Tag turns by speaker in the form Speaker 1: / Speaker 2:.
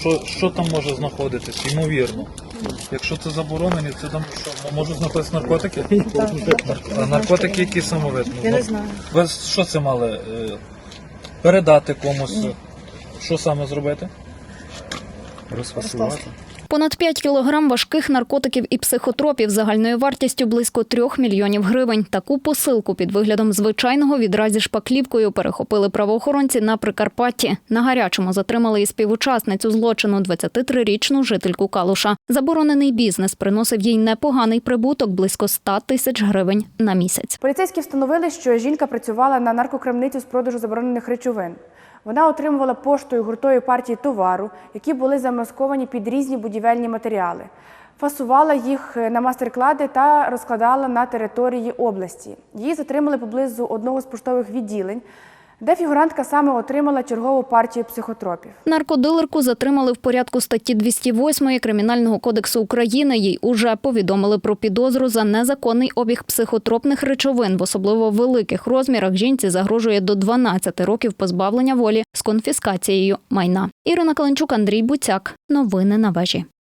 Speaker 1: що, що там може знаходитись, ймовірно. Якщо це заборонені, це там що, можуть знаходитись наркотики? А наркотики які самовидні?
Speaker 2: Я не знаю.
Speaker 1: Ви що це мали? е, Передати комусь? Що саме зробити?
Speaker 3: Розфасувати.
Speaker 4: Понад 5 кілограм важких наркотиків і психотропів загальною вартістю близько 3 мільйонів гривень. Таку посилку під виглядом звичайного відра зі шпаклівкою перехопили правоохоронці на Прикарпатті. На гарячому затримали і співучасницю злочину 23-річну жительку Калуша. Заборонений бізнес приносив їй непоганий прибуток близько 100 тисяч гривень на місяць.
Speaker 2: Поліцейські встановили, що жінка працювала на наркокрамницю з продажу заборонених речовин. Вона отримувала поштою гуртої партії товару, які були замасковані під різні будівельні матеріали. Фасувала їх на мастер-клади та розкладала на території області. Її затримали поблизу одного з поштових відділень, де фігурантка саме отримала чергову партію психотропів.
Speaker 4: Наркодилерку затримали в порядку статті 208 Кримінального кодексу України. Їй уже повідомили про підозру за незаконний обіг психотропних речовин в особливо великих розмірах. Жінці загрожує до 12 років позбавлення волі з конфіскацією майна. Ірина Каленчук, Андрій Буцяк. Новини на вежі.